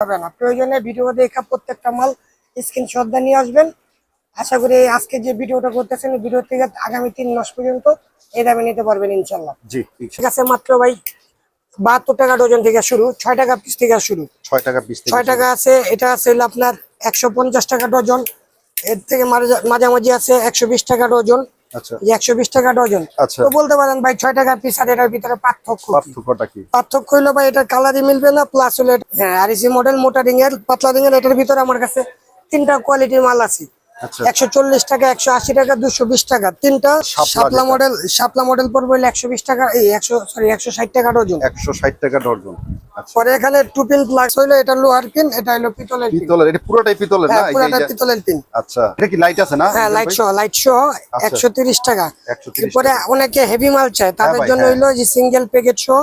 হবে না। প্রয়োজনে ভিডিও দেখা প্রত্যেকটা মাল স্ক্রিনশট দিয়ে নিয়ে আসবেন। আশা করি আজকে যে ভিডিওটা করতেছেন ভিডিও থেকে আগামী তিন মাস পর্যন্ত এই দামে নিতে পারবেন ইনশাল্লাহ জি ঠিক আছে মাত্র ভাই বাহাত্তর টাকা ডজন থেকে শুরু ছয় টাকা পিস থেকে শুরু। ছয় টাকা পিস ছয় টাকা আছে এটা আছে আপনার একশো পঞ্চাশ টাকা ডজন এর থেকে মাঝা- মাঝামাঝি আছে একশো বিশ টাকা ডজন। একশো বিশ টাকা ডজন। আচ্ছা। তো বলতে পারেন ভাই ছয় টাকা পিস আর এটার ভিতরে পার্থক্য পার্থক্যটা কি? পার্থক্য ভাই এটার কালারই মিলবে না প্লাস হলো হ্যাঁ আর মডেল মোটা রিং এর পাতলা রিং এর এটার ভিতরে আমার কাছে তিনটা কোয়ালিটির মাল আছে। আচ্ছা একশো চল্লিশ টাকা একশো আশি টাকা দুশো বিশ টাকা। তিনটা শাপলা মডেল শাপলা মডেল পড়বে একশো বিশ টাকা এই একশো সরি একশো ষাট টাকা ডজন। একশো ষাট টাকা আচ্ছা। পরে এখানে টু পিন প্লাস হইল এটা লোহার পিন এটা হলো পিতলের এটা পুরোটাই পিতলের না? হ্যাঁ এই যে পুরাটা পিতলের পিন আচ্ছা। এটা কি লাইট আছে না? হ্যাঁ লাইট সহ লাইট সহ আচ্ছা। একশো তিরিশ টাকা। 130 এরপরে অনেকে হেভি মাল চায় তাদের জন্য হ্যাঁ। হইল যে সিঙ্গেল প্যাকেট সহ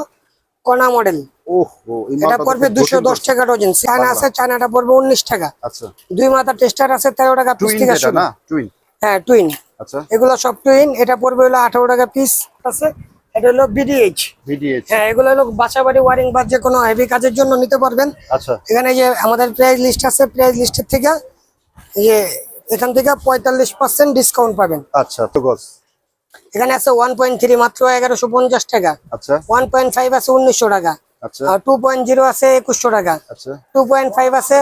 কণা মডেল এটা পড়বে দুশো দশ। টাকা ডজন। চায়না আছে চায়নাটা পড়বে উনিশ টাকা। আচ্ছা। দুই মাথা টেস্টার আছে তেরো টাকা পিস থেকে টুইন হ্যাঁ টুইন আচ্ছা। এগুলো সব টুইন এটা পড়বে হলো আঠারো টাকা পিস আছে। এটা হলো বিডিএইচ ভিডিএইচ হ্যাঁ এগুলো হলো বাসা বাড়ি ওয়ারিং বা যে কোনো হেভি কাজের জন্য নিতে পারবেন। আচ্ছা। এখানে যে আমাদের প্রাইস লিস্ট আছে প্রাইস লিস্টের থেকে ইয়ে এখান থেকে পঁয়তাল্লিশ পার্সেন্ট ডিসকাউন্ট পাবেন। আচ্ছা তো গজ এখানে আছে ওয়ান পয়েন্ট থ্রি মাত্র এগারোশো পঞ্চাশ টাকা। আচ্ছা। ওয়ান পয়েন্ট ফাইভ আছে উনিশশো টাকা। আর টু পয়েন্ট জিরো আছে একুশশো টাকা। আচ্ছা। টু পয়েন্ট ফাইভ আছে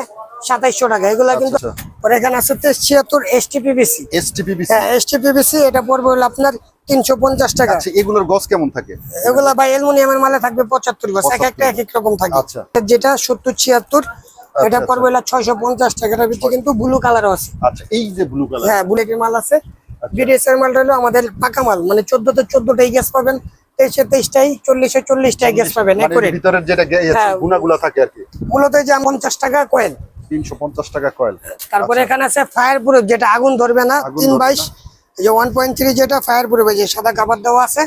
সাতাইশশো টাকা। এগুলা কিন্তু আচ্ছা। এখানে আছে তেইশ ছিয়াত্তর এসটিপিবিসি হ্যাঁ এটা পড়বে হলো আপনার তিনশো পঞ্চাশ টাকা। আচ্ছা এগুলোর গজ কেমন থাকে? এগুলা ভাই অ্যালুমিনিয়ামের মালে থাকবে পঁচাত্তর গজ এক একটা এক এক রকম থাকে। আচ্ছা। যেটা সত্তর ছিয়াত্তর এটা আচ্ছা। পড়বে হলো ছয়শো পঞ্চাশ টাকা। এটার ভিতরে কিন্তু ব্লু কালারও আছে। আচ্ছা এই যে ব্লু কালার হ্যাঁ বুলেটের মাল আছে। আচ্ছা। বিডিএস এর মালটা হলো আমাদের পাকা মাল। মানে চোদ্দ চোদ্দতে চোদ্দটাই গ্যাস পাবেন। তেইশে তেইশটাই চল্লিশে চল্লিশটাই গ্যাস পাবেন মানে ভিতরের যেটা হ্যাঁ। গুণাগুলা থাকে আর কি। মূলত যে পঞ্চাশ টাকা কয়েল তিনশো পঞ্চাশ টাকা কয়েল তারপরে এখানে আছে ফায়ার প্রুফ যেটা আগুন ধরবে না আচ্ছা। তিন বাইশ যে ওয়ান পয়েন্ট থ্রি যেটা ফায়ার প্রুফ যে সাদা কাপড় দেওয়া আছে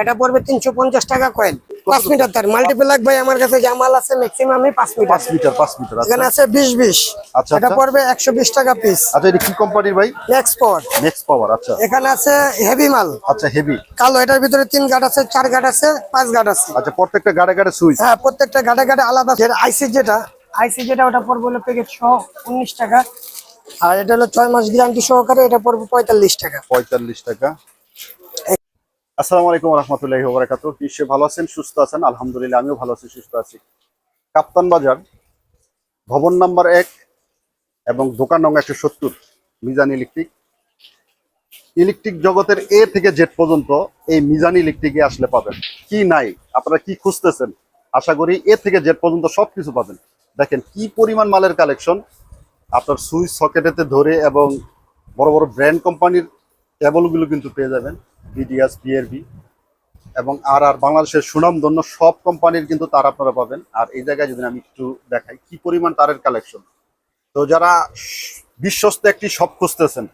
এটা পড়বে তিনশো পঞ্চাশ টাকা কয়েল পাঁচ মিটার তার। মাল্টিপ্লাক ভাই আমার কাছে যা মাল আছে ম্যাক্সিমামই পাঁচ মিটার। পাঁচ মিটার পাঁচ মিটার আচ্ছা। এখানে আছে বিশ বিশ। আচ্ছা, এটা আচ্ছা। পড়বে একশো বিশ টাকা পিস আচ্ছা এটা কি কোম্পানির ভাই? নেক্সট পর নেক্সট পাওয়ার আচ্ছা। এখানে আছে হেভি মাল। আচ্ছা হেভি কালো এটার ভিতরে তিন গাট আছে চার গাট আছে পাঁচ গাট আছে। আচ্ছা প্রত্যেকটা গাড়ে গাড়ে সুইচ? হ্যাঁ প্রত্যেকটা গাটে গাটে আলাদা আইসি যেটা আইসি যেটা ওটা পড়বে হলো প্যাকেট সহ উনিশ টাকা। আর এটা হলো ছয় মাস গ্যারান্টি সহকারে এটা পড়বে পঁয়তাল্লিশ টাকা। পঁয়তাল্লিশ টাকা। আসসালামু আলাইকুম রহমতুল্লাহি ওবরাকাতু নিশ্চয়ই ভালো আছেন? সুস্থ আছেন? আলহামদুলিল্লাহ, আমিও ভালো আছি, সুস্থ আছি। কাপ্তান বাজার, ভবন নাম্বার এক এবং দোকান নং একশো সত্তর, মিজান ইলেকট্রিক। ইলেকট্রিক জগতের এ থেকে জেড পর্যন্ত এই মিজান ইলেকট্রিকে আসলে পাবেন। কি নাই? আপনারা কি খুঁজতেছেন? আশা করি এ থেকে জেড পর্যন্ত সব কিছু পাবেন। দেখেন কি পরিমাণ মালের কালেকশন। আপনার সুইচ সকেটেতে ধরে এবং বড় বড় ব্র্যান্ড কোম্পানির কেবলগুলো কিন্তু পেয়ে যাবেন বিডিএস বিআরবি এবং আর আর বাংলাদেশের সুনামধন্য সব কোম্পানির কিন্তু তার আপনারা পাবেন। আর এই জায়গায় যদি আমি একটু দেখাই, কি পরিমাণ তারের কালেকশন তো যারা বিশ্বস্ত একটি শপ খুঁজতেছেন,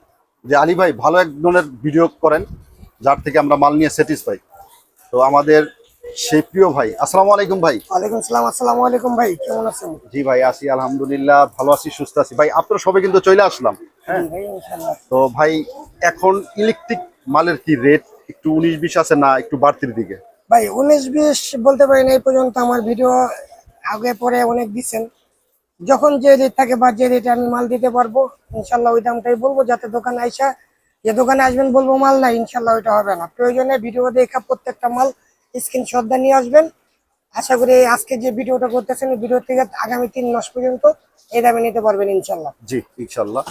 যে আলী ভাই ভালো এক ধরনের ভিডিও করেন, যার থেকে আমরা মাল নিয়ে স্যাটিসফাই তো আমাদের সেই প্রিয় ভাই আসসালামু আলাইকুম ভাই। ওয়ালাইকুম সালাম আসসালামু আলাইকুম ভাই কেমন আছেন? জি ভাই আছি আলহামদুলিল্লাহ ভালো আছি সুস্থ আছি। ভাই আপনারা কিন্তু চলে আসলাম হ্যাঁ? তো ভাই এখন ইলেকট্রিক মালের কি রেট একটু উনিশ বিশ আছে না একটু বাড়তির দিকে? ভাই উনিশ বিশ বলতে না এই পর্যন্ত আমার ভিডিও আগে পরে অনেক দিচ্ছেন যখন যে রেট থাকে বা যে রেটে আমি মাল দিতে পারব ইনশাল্লাহ ওই দামটাই বলব যাতে দোকানে আইসা যে দোকানে আসবেন বলব মাল নাই ইনশাল্লাহ ওইটা হবে না। প্রয়োজনে ভিডিও দেখা প্রত্যেকটা মাল স্ক্রিনশট দিয়ে নিয়ে আসবেন। আশা করি আজকে যে ভিডিওটা করতেছেন ভিডিও থেকে আগামী তিন মাস পর্যন্ত এই দামে নিতে পারবেন ইনশাল্লাহ জি ইনশাল্লাহ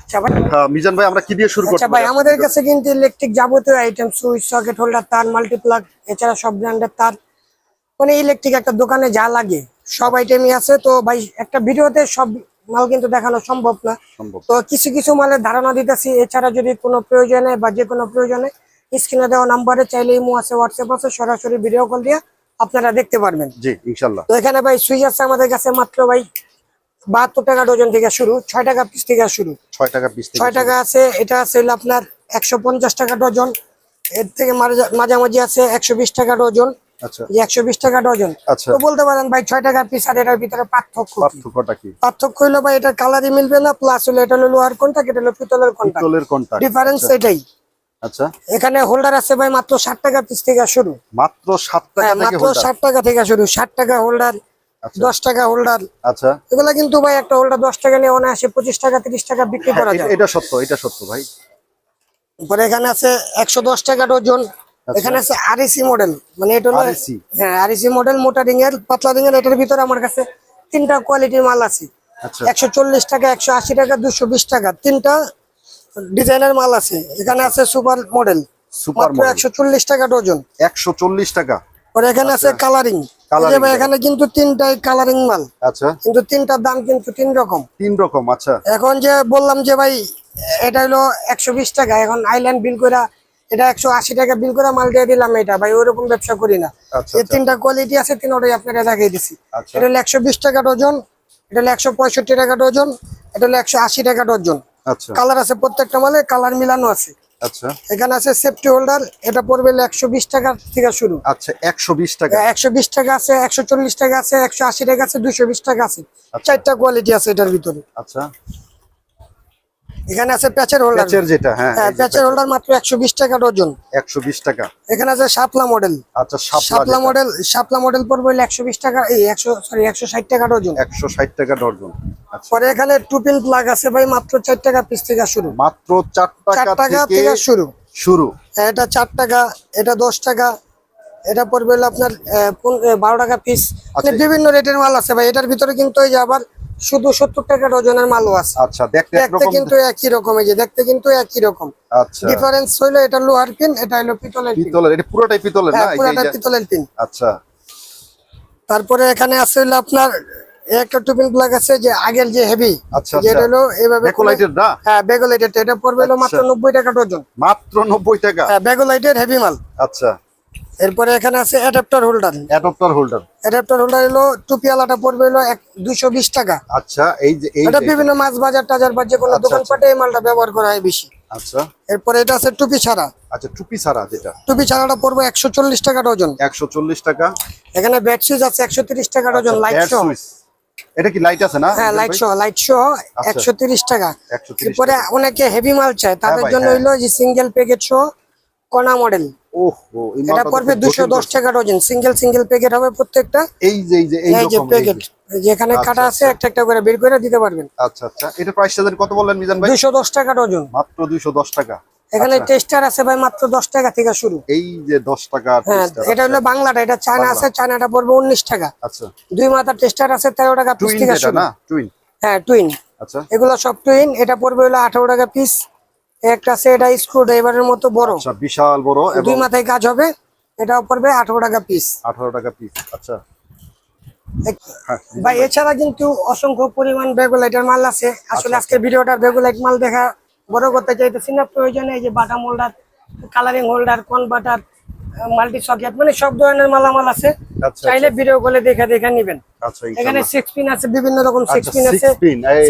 আচ্ছা ভাই। মিজান ভাই আমরা কি দিয়ে শুরু আচ্ছা করতে ভাই আমাদের কাছে কিন্তু ইলেকট্রিক যাবতীয় আইটেম সুইচ সকেট হোল্ডার তার মাল্টিপ্লাগ এছাড়া সব ব্র্যান্ডের তার। মানে ইলেকট্রিক একটা দোকানে যা লাগে সব আইটেমই আছে। তো ভাই একটা ভিডিওতে সব মাল কিন্তু দেখানো সম্ভব না। তো কিছু কিছু মালের ধারণা দিতেছি। এছাড়া যদি কোনো প্রয়োজনে বা যে কোনো প্রয়োজনে স্ক্রিনে দেওয়া নাম্বারে চাইলে ইমো আছে হোয়াটসঅ্যাপ আছে সরাসরি ভিডিও কল দিয়ে আপনারা দেখতে পারবেন। জি ইনশাল্লাহ। তো এখানে ভাই সুইচ আছে আমাদের কাছে মাত্র ভাই বাহাত্তর টাকা ডজন থেকে শুরু ছয় টাকা পিস থেকে শুরু। ছয় টাকা পিস থেকে ছয় টাকা আছে এটা আছে হলো আপনার একশো পঞ্চাশ টাকা ডজন এর থেকে মাঝা- মাঝামাঝি আছে একশো বিশ টাকা ডজন আচ্ছা। একশো বিশ টাকা ডজন। আচ্ছা। তো বলতে পারেন ভাই ছয় টাকা পিস আর এটার ভিতরে পার্থক্য? পার্থক্যটা কি? পার্থক্য হইল ভাই এটার কালারই মিলবে না প্লাস হলো এটা হলো লোহার কন্টাক্ট এটা হলো পিতলের কন্টাক্ট পিতলের কন্টাক্ট ডিফারেন্স এটাই। আচ্ছা। এখানে হোল্ডার আছে ভাই মাত্র ষাট টাকা পিস থেকে শুরু। মাত্র সাত টাকা হ্যাঁ মাত্র। ষাট টাকা থেকে শুরু। ষাট টাকা হোল্ডার আচ্ছা। দশ টাকা হোল্ডার আচ্ছা। এগুলা কিন্তু ভাই একটা হোল্ডার দশ টাকা নিয়ে অনায়াসে পঁচিশ টাকা তিরিশ টাকা বিক্রি হ্যাঁ, করা যায়। এটা সত্য এটা সত্য ভাই। পরে এখানে আছে একশো দশ টাকা ডজন। এখানে আছে আরএসি মডেল মানে এটা হলো REC হ্যাঁ আরএসি মডেল মোটা রিং এর পাতলা রিং এর এটার ভিতরে আমার কাছে তিনটা কোয়ালিটির মাল আছে। আচ্ছা। একশো চল্লিশ টাকা একশো আশি টাকা দুশো বিশ টাকা। তিনটা ডিজাইনের মাল আছে। এখানে আছে সুপার মডেল। Super model. একশো চল্লিশ টাকা ডজন। একশো চল্লিশ টাকা। পরে এখানে আছে কালারিং Colouring এখানে কিন্তু তিনটাই কালারিং মাল। আচ্ছা। কিন্তু তিনটার দাম কিন্তু তিন রকম। তিন রকম আচ্ছা। এখন যে বললাম যে ভাই এটা হলো একশো বিশ টাকা। এখন আইল্যান্ড বিল করে এটা একশো আশি টাকা বিল করে মাল দিয়ে দিলাম এটা। ভাই ওইরকম ব্যবসা করি না। আচ্ছা, এই আচ্ছা। তিনটা কোয়ালিটি আছে তিনটাই আপনারা দেখিয়ে দিছি। আচ্ছা। এটা হলো একশো বিশ টাকা ডজন এটা হলো একশো পঁয়ষট্টি টাকা ডজন এটা হলো একশো আশি টাকা ডজন। আচ্ছা। কালার আছে প্রত্যেকটা মালে কালার মিলানো আছে। আচ্ছা। এখানে আছে সেফটি হোল্ডার এটা পড়বে একশো বিশ টাকা থেকে শুরু। আচ্ছা একশো বিশ টাকা। একশো বিশ টাকা আছে একশো চল্লিশ টাকা আছে একশো আশি টাকা আছে দুশো বিশ টাকা আছে। আচ্ছা। চারটা কোয়ালিটি আছে এটার ভিতরে। আচ্ছা। এখানে আছে প্যাচের হোল্ডার প্যাচের যেটা হ্যাঁ হ্যাঁ প্যাচের হোল্ডার মাত্র একশো বিশ টাকা ডজন। একশো বিশ টাকা। এখানে আছে শাপলা মডেল আচ্ছা শাপলা শাপলা মডেল শাপলা মডেল পড়বে একশো বিশ টাকা এই একশো সরি একশো ষাট টাকা ডজন। একশো ষাট টাকা ডর্জন আচ্ছা। পরে এখানে টুপিন প্লাগ আছে ভাই মাত্র চার টাকা পিস থেকে শুরু। মাত্র চার চার টাকা টাকা থেকে শুরু। শুরু। হ্যাঁ, এটা চার টাকা এটা দশ টাকা এটা পড়বে আপনার আহ, পন- আহ, বারো টাকা পিস আচ্ছা। বিভিন্ন রেটের মাল আছে ভাই এটার ভিতরে কিন্তু এই যে আবার শুধু সত্তর টাকা ডজনের মালও আছে। আচ্ছা দেখতে দেখতে কিন্তু একই রকম এই যে দেখতে কিন্তু একই রকম। আচ্ছা। ডিফারেন্স হইল এটা লোহার পিন এটা হলো পিতলের পিতলের এটা পুরোটাই পিতলের না? হ্যাঁ পুরাটা পিতলের পিন আচ্ছা। তারপরে এখানে আছে হলো আপনার একটা টুপিন প্লাগ আছে যে আগের যে হেভি আচ্ছা, যেটা আচ্ছা। হলো এইভাবে বেকোলাইটের না? হ্যাঁ বেগোলাইটের এটা পড়বে হলো মাত্র আচ্ছা। নব্বই টাকা ডজন মাত্র নব্বই টাকা? হ্যাঁ বেগোলাইটের হেভি মাল। আচ্ছা। এরপরে এখানে আছে adapter holder adapter holder adapter holder হলো টুপিওয়ালাটা পড়বে হলো এক দুইশো বিশ টাকা। আচ্ছা এই যে এটা বিভিন্ন মাছ বাজার টাজার বা যে কোনো আচ্ছা, দোকানপাটে এই মালটা ব্যবহার করা হয় বেশি। আচ্ছা। এরপরে এটা আছে টুপি ছাড়া। আচ্ছা টুপি ছাড়া যেটা। টুপি ছাড়াটা পড়বে একশো চল্লিশ টাকা ডজন। একশো চল্লিশ টাকা। এখানে ব্যাট সুইচ আছে একশো তিরিশ টাকা ডজন লাইট সহ। এটা কি লাইট আছে না? হ্যাঁ লাইট সহ লাইট সহ একশো তিরিশ টাকা। এরপরে অনেকে হেভি মাল চায় তাদের জন্য হ্যাঁ। হইল যে সিঙ্গেল প্যাকেট সহ। কণা মডেল ওহ এটা টাকা ডজন। সিঙ্গেল সিঙ্গেল প্যাকেট হবে প্রত্যেকটা। এই যে এই যে এই যে প্যাকেট যেখানে আচ্ছা, কাটা আছে একটা একটা করে বের করে দিতে পারবেন। আচ্ছা আচ্ছা। এটা প্রাইসটা জানি কত বললেন মিজান ভাই? দুশো দশ টাকা ডজন। মাত্র দুইশো দশ টাকা। এখানে আচ্ছা, টেস্টার আছে ভাই মাত্র দশ টাকা থেকে শুরু। এই যে দশ টাকা হ্যাঁ এটা হলো বাংলাটা এটা চায়না আছে চায়নাটা পড়বে উনিশ টাকা। আচ্ছা। দুই মাথা টেস্টার আছে তেরো টাকা পিস থেকে শুরু। না? টুইন হ্যাঁ টুইন আচ্ছা। এগুলো সব টুইন এটা পড়বে হলো আঠারো টাকা পিস একটা আছে এটা স্ক্রু ড্রাইভারের মতো বড়। আচ্ছা বিশাল বড় দুই মাথায় কাজ হবে এটাও পড়বে আঠারো টাকা পিস আঠারো টাকা পিস আচ্ছা। হ্যাঁ ভাই এছাড়া কিন্তু অসংখ্য পরিমাণ বেগুলাইটের মাল আছে। আসলে আজকে ভিডিওটা বেগুলাইট মাল দেখা বড় করতে চাইতেছি না প্রয়োজনে এই যে বাটা moulder colouring holder converter multi socket মানে সব ধরনের মালামাল আছে। আচ্ছা, চাইলে ভিডিও কলে দেখে দেখে নিবেন। আচ্ছা এখানে সিক্স পিন আছে বিভিন্ন রকম সিক্স আচ্ছা, পিন আছে।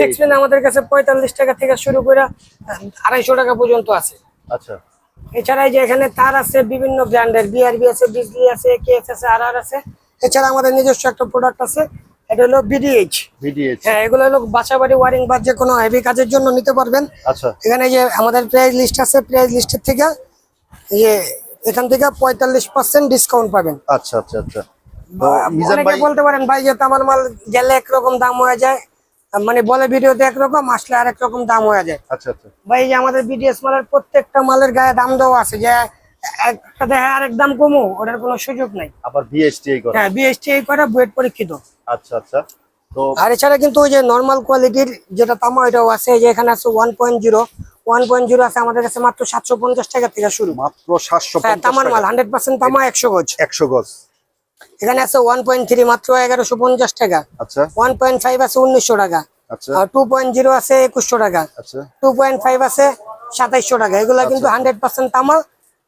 সিক্স পিন আমাদের কাছে পঁয়তাল্লিশ টাকা থেকে শুরু করে আড়াইশো টাকা পর্যন্ত আছে। আচ্ছা। এছাড়া যে এখানে তার আছে বিভিন্ন ব্র্যান্ডের বিআরবি আছে বিজলি আছে কেএস আছে আর আর আছে। এছাড়া আমাদের নিজস্ব একটা প্রোডাক্ট আছে এটা হলো বিডিএইচ ভিডিএচ হ্যাঁ এগুলো হলো বাসা বাড়ি ওয়ারিং বা যে কোনো হেভি কাজের জন্য নিতে পারবেন। আচ্ছা। এখানে যে আমাদের প্রাইস লিস্ট আছে প্রাইস লিস্টের থেকে এই যে এখান থেকে পঁয়তাল্লিশ পার্সেন্ট ডিসকাউন্ট পাবেন। আচ্ছা আচ্ছা আচ্ছা। অনেকে বলতে পারেন ভাই যে আমার মাল গেলে একরকম দাম হয়ে যায়। মানে বলে ভিডিওতে একরকম আসলে আরেক রকম দাম হয়ে যায়। আচ্ছা আচ্ছা। ভাই যে আমাদের বিডিএস মালের প্রত্যেকটা মালের গায়ে দাম দেওয়া আছে যে একটা দেখে আরেক দাম কমু ওটার কোনো সুযোগ নাই। আবার বিএসটিআই করা। হ্যাঁ বিএসটি করা বুয়েট পরীক্ষিত। আচ্ছা আচ্ছা। তো আর এছাড়া কিন্তু ওই যে নর্মাল কোয়ালিটির যেটা তামা ওইটাও আছে যে এখানে আছে one point zero one point zero আছে আমাদের কাছে মাত্র সাতশো পঞ্চাশ টাকা থেকে শুরু। মাত্র সাতশো হ্যাঁ তামার মাল হান্ড্রেড পার্সেন্ট তামা একশো গজ। একশো গজ। এখানে আছে ওয়ান পয়েন্ট থ্রি মাত্র এগারোশো পঞ্চাশ টাকা। আচ্ছা। ওয়ান পয়েন্ট ফাইভ আছে উনিশশো টাকা। আচ্ছা। আর টু পয়েন্ট জিরো আছে একুশশো টাকা। আচ্ছা। টু পয়েন্ট ফাইভ আছে সাতাইশশো টাকা। এগুলা কিন্তু হান্ড্রেড পার্সেন্ট তামা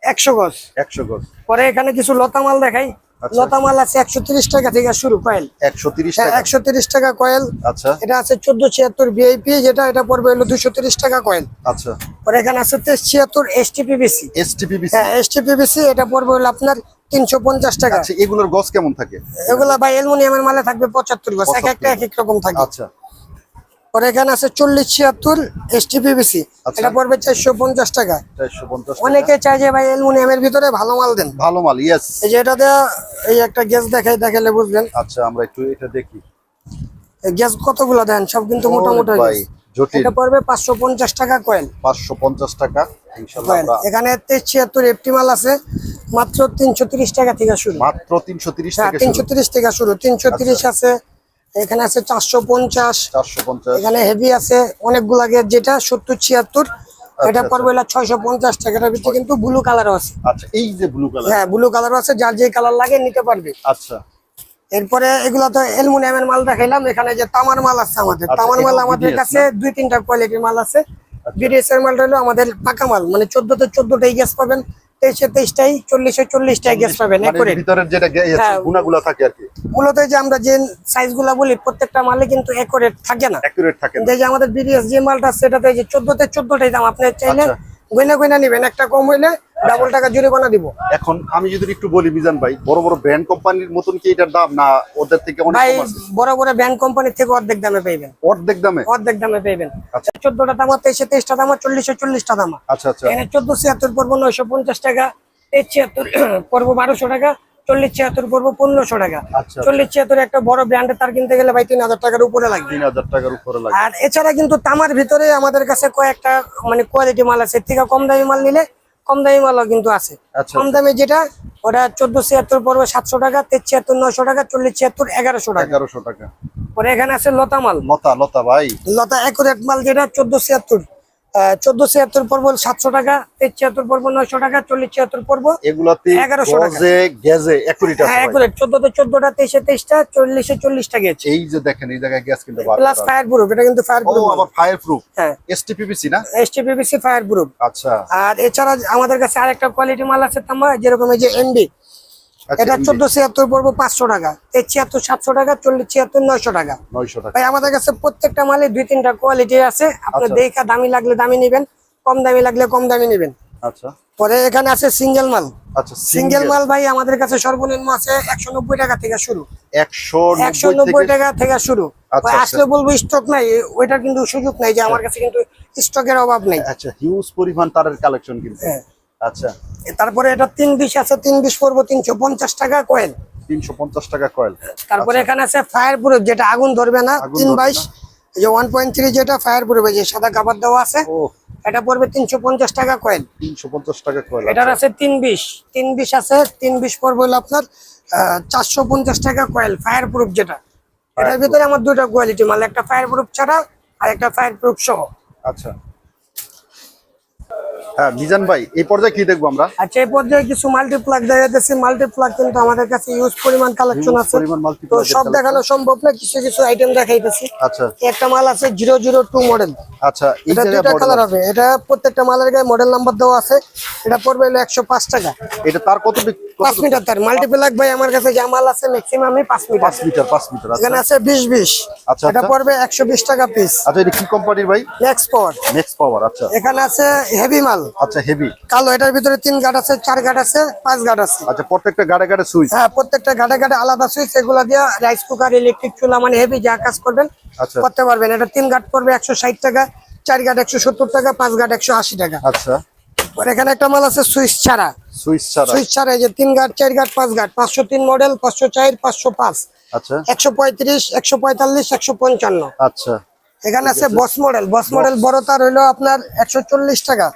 একশো গজ। একশো গজ। পরে এখানে কিছু লতা মাল দেখাই। আচ্ছা। লতা মাল আছে একশো তিরিশ টাকা থেকে শুরু কয়েল। একশো তিরিশ হ্যাঁ টাকা টাকা কয়েল। আচ্ছা। এটা আছে চোদ্দ ছিয়াত্তর ভিআইপি যেটা এটা পড়বে হলো দুশো তিরিশ টাকা কয়েল। আচ্ছা। পরে এখানে আছে তেইশ ছিয়াত্তর এসটিপিবিসি এসটিপিবিসি হ্যাঁ এসটিপিবিসি এটা পড়বে হলো আপনার তিনশো পঞ্চাশ টাকা। আচ্ছা এগুলোর গছ কেমন থাকে? এগুলা ভাই অ্যালুমিনিয়ামের মালে থাকবে পঁচাত্তর গছ এক একটা এক এক রকম থাকে। আচ্ছা। পরে এখানে আছে চল্লিশ ছিয়াত্তর এস টি পিবিসি আচ্ছা। এটা পড়বে চারশো পঞ্চাশ টাকা। অনেকে চাই যে ভাই অ্যালুমিনিয়ামের ভিতরে ভালো মাল দেন। ভালো মাল ইয়েস এই যে এটা দেওয়া এই একটা গ্যাস দেখাই দেখালে বুঝবেন। আচ্ছা আমরা একটু এটা দেখি। গ্যাস কতগুলো দেন? সব কিন্তু মোটামুটি এটা পড়বে পাঁচশো পঞ্চাশ টাকা কয়েল। পাঁচশো পঞ্চাশ টাকা এখানে তেইশ ছিয়াত্তর এফটি মাল আছে মাত্র তিনশো তিরিশ টাকা থেকে শুরু। মাত্র তিনশো তিরিশ তিনশো তিরিশ থেকে শুরু। তিনশো তিরিশ আছে এখানে আছে চারশো পঞ্চাশ। এখানে হেভি আছে অনেকগুলা গেট যেটা সত্তর ছিয়াত্তর। এটা আচ্ছা। পড়বে ছয়শো পঞ্চাশ টাকা। এটার ভিতরে কিন্তু ব্লু কালারও আছে। আচ্ছা এই যে ব্লু কালার হ্যাঁ ব্লু কালারও আছে যার যে কালার লাগে নিতে পারবে। আচ্ছা। এরপরে এগুলো তো অ্যালুমিনিয়ামের মাল দেখাইলাম এখানে যে তামার মাল আছে আমাদের। আচ্ছা, তামার মাল আমাদের কাছে দুই তিনটা কোয়ালিটির মাল আছে। বিডিএস এর মালটা হলো আমাদের পাকা মাল মানে চোদ্দ চোদ্দতে চোদ্দটাই গ্যাস পাবেন। তেইশে তেইশটাই চল্লিশে চল্লিশটাই গ্যাস পাবেন মানে ভিতরের যেটা হ্যাঁ। গুণাগুলা থাকে আর কি। মূলত যে আমরা যে সাইজগুলা বলি প্রত্যেকটা মালে কিন্তু একরেট থাকে না। অ্যাকুরেট থাকে যে আমাদের বিডিএস যে মালটা সেটাতে যে চোদ্দতে চোদ্দটাই দাম। আপনি চাইলে আচ্ছা। গয়না গয়না নিবেন একটা কম হইলে ডাবল টাকা জরিমানা দিব। এখন আমি যদি একটু বলি মিজান ভাই বড় বড় ব্র্যান্ড কোম্পানির মতন কি এটার দাম? না ওদের থেকে অনেক ভাই বড় বড় ব্র্যান্ড কোম্পানির থেকে অর্ধেক দামে পাইবেন। অর্ধেক দামে? অর্ধেক দামে পাইবেন। আচ্ছা। চোদ্দটা দামা তেইশে তেইশটা দাম চল্লিশে চল্লিশটা দামা। আচ্ছা আচ্ছা। এখানে চোদ্দ ছিয়াত্তর পড়ব নয়শো পঞ্চাশ টাকা তেইশ ছিয়াত্তর পড়ব বারোশো টাকা চল্লিশ ছিয়াত্তর পড়ব পনেরোশো টাকা। আচ্ছা চল্লিশ ছিয়াত্তর একটা বড় ব্র্যান্ডের তার কিনতে গেলে ভাই তিন হাজার টাকার উপরে লাগবে। তিন হাজার টাকার উপরে লাগে আর এছাড়া কিন্তু তামার ভিতরে আমাদের কাছে কয়েকটা মানে কোয়ালিটি মাল আছে। এর থেকে কম দামি মাল নিলে কম দামি মালও কিন্তু আছে। আচ্ছা কম দামে যেটা ওটা চোদ্দ ছিয়াত্তর পড়বে সাতশো টাকা তেইশ ছিয়াত্তর নয়শো টাকা চল্লিশ ছিয়াত্তর এগারোশো টাকা। এগারোশো টাকা। পরে এখানে আছে লতা মাল। লতা লতা ভাই। লতা একুরেট মাল যেটা চোদ্দ ছিয়াত্তর। চোদ্দ ছিয়াত্তর সাতশো টাকা তেইশ ছিয়াত্তর পড়ব নয়শো টাকা চল্লিশ ছিয়াত্তর পড়ব এগুলাতে 1100 টাকা। গজে গেজে একুরিটা হ্যাঁ চোদ্দতে চোদ্দটা তেইশে তেইশটা চল্লিশে চল্লিশটা গেছে। এই যে দেখেন এই জায়গায় গ্যাস কিন্তু প্লাস ফায়ার প্রুফ এটা কিন্তু ফায়ার ও প্রুফ আবার ফায়ার প্রুফ হ্যাঁ। এসটিপিপিসি না? ফায়ার প্রুফ আচ্ছা। আর এছাড়া আমাদের কাছে আরেকটা কোয়ালিটি মাল আছে তামা যেরকম এই যে আচ্ছা এটা চোদ্দ ছিয়াত্তর পড়ব পাঁচশো টাকা। তেইশ ছিয়াত্তর সাতশো টাকা চল্লিশ ছিয়াত্তর নয়শো টাকা। নয়শো টাকা। ভাই আমাদের কাছে প্রত্যেকটা মালে দুই তিনটা কোয়ালিটি আছে। আপনার আচ্ছা। দেখা দামি লাগলে দামি নিবেন কম দামি লাগলে কম দামি নিবেন। আচ্ছা। পরে এখানে আছে সিঙ্গেল মাল। আচ্ছা সিঙ্গেল মাল ভাই আমাদের কাছে সর্বনিম্ন আছে একশো নব্বই টাকা থেকে শুরু। একশো একশো নব্বই টাকা থেকে শুরু। আচ্ছা, আচ্ছা। আসলে বলব স্টক নাই ওইটার কিন্তু সুযোগ নাই যে আমার কাছে কিন্তু স্টকের অভাব নেই। আচ্ছা হিউজ পরিমাণ তারের কালেকশন কিন্তু। হ্যাঁ। আচ্ছা। তারপরে এটা তিন বিশ আছে তিন বিশ পড়ব তিনশো পঞ্চাশ টাকা কয়েল তিনশো পঞ্চাশ টাকা কয়েল তারপরে এখানে আছে ফায়ার প্রুফ যেটা আগুন ধরবে না তিন বাইশ যে ওয়ান পয়েন্ট থ্রি যেটা ফায়ার প্রুফ যে সাদা কাপড় দেওয়া আছে এটা পড়বে তিনশো পঞ্চাশ টাকা তিনশো পঞ্চাশ টাকা কয়েল এটার আছে তিন বিশ তিন বিশ আছে তিন বিশ পড়বে হলো আপনার চারশো পঞ্চাশ টাকা কয়েল ফায়ার প্রুফ যেটা। এটার ভিতরে আমার দুটো কোয়ালিটি মাল একটা ফায়ার প্রুফ ছাড়া আর একটা ফায়ার প্রুফ সহ। আচ্ছা। হ্যাঁ মিজান ভাই এই পর্যায়ে কি দেখব আমরা? আচ্ছা এই পর্যায়ে কিছু মাল্টিপ্লাগ দেখাতেছি মাল্টিপ্লাগ কিন্তু আমাদের কাছে ইউজ পরিমাণ কালেকশন আছে। তো সব দেখানো সম্ভব না কিছু কিছু আইটেম দেখাইতেছি। আচ্ছা। একটা মাল আছে জিরো জিরো টু মডেল আচ্ছা এটা জায়গায় কালার হবে। এটা প্রত্যেকটা মালের গায়ে মডেল নাম্বার দেওয়া আছে। এটা পড়বে হলো একশো পাঁচ টাকা। এটা তার কত পাঁচ মিটার তার। মাল্টিপ্লাগ ভাই আমার কাছে যা মাল আছে ম্যাক্সিমামই পাঁচ মিটার। পাঁচ মিটার পাঁচ মিটার আচ্ছা। এখানে আছে বিশ বিশ। আচ্ছা, এটা আচ্ছা। পড়বে একশো বিশ টাকা পিস আচ্ছা এটা কি কোম্পানির ভাই? নেক্সট পাওয়ার নেক্সট পাওয়ার আচ্ছা। এখানে আছে হেভি মাল। আচ্ছা হেভি কালো এটার ভিতরে তিন গাট আছে চার গাট আছে পাঁচ গাট আছে। আচ্ছা প্রত্যেকটা গাড়ে গাড়ে সুইচ? হ্যাঁ প্রত্যেকটা ঘাটে ঘাটে আলাদা সুইচ এগুলা দিয়ে রাইস কুকার ইলেকট্রিক চুলা মানে হেভি যা কাজ করবেন আচ্ছা। করতে পারবেন। এটা তিন ঘাট পড়বে একশো ষাট টাকা চার ঘাট একশো সত্তর টাকা পাঁচ ঘাট একশো আশি টাকা। আচ্ছা। আর এখানে একটা মাল আছে সুইচ ছাড়া। সুইচ ছাড়া। সুইচ ছাড়া এই যে তিন ঘাট চার ঘাট পাঁচ ঘাট পাঁচশো তিন মডেল পাঁচশো চার পাঁচশো পাঁচ। আচ্ছা। একশো পঁয়ত্রিশ একশো পঁয়তাল্লিশ একশো পঞ্চান্ন। আচ্ছা। এখানে আছে বস মডেল বস মডেল বড় তার হইল আপনার একশো চল্লিশ টাকা।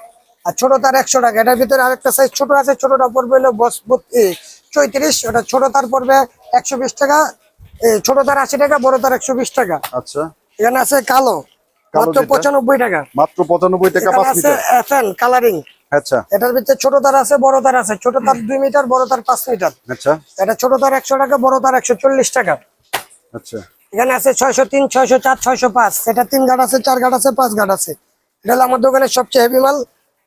আর ছোট তার একশো টাকা। এটার ভিতরে আরেকটা সাইজ ছোট আছে ছোটটা পড়বে হলো বস চৈত্রিশ। ওটা ছোট তার পড়বে একশো বিশ টাকা। এ, ছোট তার আশি টাকা বড় তার একশো বিশ টাকা। আচ্ছা। এখানে আছে কালো। কালো মাত্র পঁচানব্বই টাকা। মাত্র পঁচানব্বই টাকা আছে কালারিং আচ্ছা। এটার ভিতরে ছোট তার আছে বড় তার আছে। ছোট তার দুই মিটার বড় তার পাঁচ মিটার আচ্ছা। এটা ছোট তার একশো টাকা বড় তার একশো চল্লিশ টাকা। আচ্ছা। এখানে আছে ছয়শো তিন ছয়শো চার ছয়শো পাঁচ। এটা তিন ঘাট আছে চার ঘাট আছে পাঁচ ঘাট আছে। এটা হলো আমার দোকানের সবচেয়ে হেভি মাল।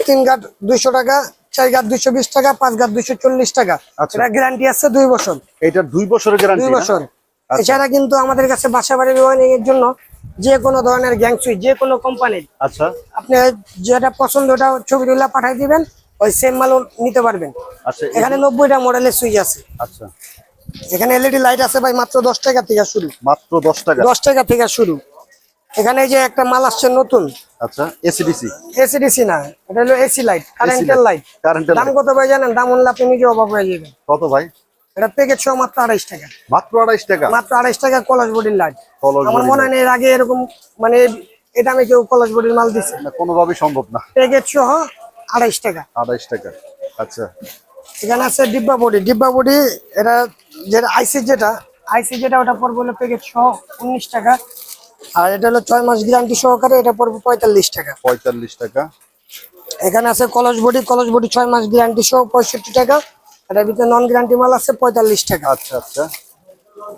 তিন ঘাট দুইশো টাকা চার ঘাট দুইশো বিশ টাকা পাঁচ ঘাট দুইশো চল্লিশ টাকা। আচ্ছা। এটা গ্যারান্টি আছে দুই বছর। এটা দুই বছরের গ্যারান্টি দুই বছর। আচ্ছা। এছাড়া কিন্তু আমাদের কাছে বাসা বাড়ি এর জন্য যে কোনো ধরনের গ্যাং সুইচ যে কোনো কোম্পানির আচ্ছা। আপনি যেটা পছন্দ ওটা ছবি তুলে পাঠিয়ে দিবেন ওই সেম মালও নিতে পারবেন। আচ্ছা এখানে নব্বইটা মডেলের সুইচ আছে। আচ্ছা। এখানে এলইডি লাইট আছে ভাই মাত্র দশ টাকা থেকে শুরু। মাত্র দশ টাকা। দশ টাকা থেকে শুরু। এখানে যে একটা মাল আসছে নতুন। আচ্ছা এসিডিসি এসিডিসি না এটা হলো এসি লাইট কারেন্টের লাইট কারেন্টের দাম কত ভাই জানেন? দাম হলে আপনি নিজে অবাক হয়ে যাবেন। কত ভাই? এটা প্যাকেট সহ মাত্র আড়াইশ টাকা। মাত্র আড়াইশ টাকা? মাত্র আড়াইশ টাকা কলেজ বডির লাইট আমার মনে হয় এর আগে এরকম মানে এটা আমি কেউ কলেজ বডির মাল দিছে। না, কোনোভাবেই সম্ভব না। প্যাকেট সহ আড়াইশ টাকা। আড়াইশ টাকা আচ্ছা। এখানে আছে ডিব্বা বডি। ডিব্বা বডি এটা যেটা আইসি যেটা আইসি যেটা ওটা পড়বে হলো প্যাকেট সহ উনিশ টাকা। আর এটা হলো ছয় মাস গ্যারান্টি সহকারে এটা পড়বে পঁয়তাল্লিশ টাকা। পঁয়তাল্লিশ টাকা। এখানে আছে কলস বডি কলস বডি ছয় মাস গ্যারান্টি সহ পঁয়ষট্টি টাকা। এটার ভিতরে নন গ্যারান্টি মাল আছে পঁয়তাল্লিশ টাকা। আচ্ছা আচ্ছা।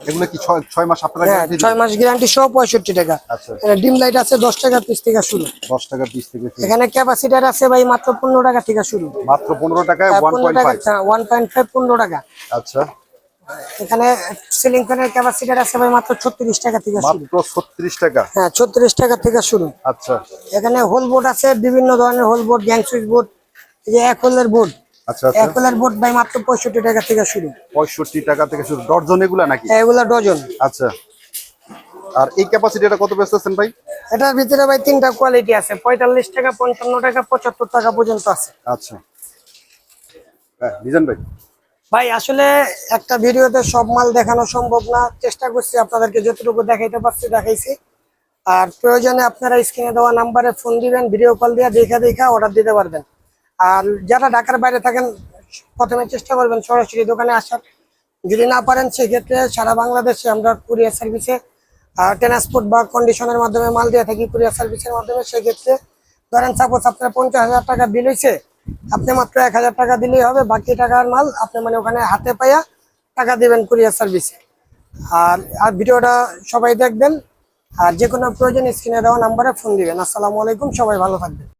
এগুলো কি ছয় মাস আপনারা হ্যাঁ ছয় মাস গ্যারান্টি সহ পঁয়ষট্টি টাকা। আচ্ছা। এটা ডিম লাইট আছে দশ টাকা পিস থেকে শুরু। দশ টাকা পিস থেকে। এখানে ক্যাপাসিটার আছে ভাই মাত্র পনেরো টাকা থেকে শুরু। মাত্র পনেরো পয়েন্ট টাকা ওয়ান পয়েন্ট ফাইভ পনেরো টাকা। আচ্ছা। এখানে সিলিং ফ্যানের ক্যাপাসিটার আছে ভাই মাত্র ছত্রিশ টাকা থেকে শুরু। মাত্র ছত্রিশ টাকা? হ্যাঁ ছত্রিশ টাকা থেকে শুরু। আচ্ছা। এখানে হোল বোর্ড আছে বিভিন্ন ধরনের hole board gang switch board এই যে এক হোলের বোর্ড আচ্ছা আচ্ছা। এক হোলের বোর্ড ভাই মাত্র পঁয়ষট্টি টাকা থেকে শুরু। পঁয়ষট্টি টাকা থেকে শুরু। ডর্জন এগুলা নাকি? এগুলা ডজন। আচ্ছা। আর এই ক্যাপাসিটিটা কত বেচতেছেন ভাই? এটার ভিতরে ভাই তিনটা কোয়ালিটি আছে পঁয়তাল্লিশ টাকা পঞ্চান্ন টাকা পঁচাত্তর টাকা পর্যন্ত আছে। আচ্ছা। হ্যাঁ মিজান ভাই। ভাই, আসলে একটা ভিডিওতে সব মাল দেখানো সম্ভব না। চেষ্টা করছি আপনাদেরকে যতটুকু দেখাইতে পারছি, দেখাইছি। আর প্রয়োজনে আপনারা স্ক্রিনে দেওয়া নাম্বারে ফোন দিবেন ভিডিও কল দিয়ে দেখা দেখা অর্ডার দিতে পারবেন। আর যারা ঢাকার বাইরে থাকেন, প্রথমে চেষ্টা করবেন সরাসরি দোকানে আসার। যদি না পারেন, সেক্ষেত্রে সারা বাংলাদেশে আমরা কুরিয়ার সার্ভিসে ট্রান্সপোর্ট বা কন্ডিশনের মাধ্যমে মাল দিয়ে থাকি কুরিয়ার সার্ভিসের মাধ্যমে। সেক্ষেত্রে ধরেন সাপোজ আপনার পঞ্চাশ হাজার টাকা বিল হয়েছে আপনি মাত্র এক হাজার টাকা দিলেই হবে, বাকি টাকার মাল আপনি মানে ওখানে হাতে পাইয়া টাকা দেবেন কুরিয়ার সার্ভিসে। আর আর ভিডিওটা সবাই দেখবেন, আর যে কোনো প্রয়োজন স্ক্রিনে দেওয়া নাম্বারে ফোন দিবেন। আসসালামু আলাইকুম, সবাই ভালো থাকবেন।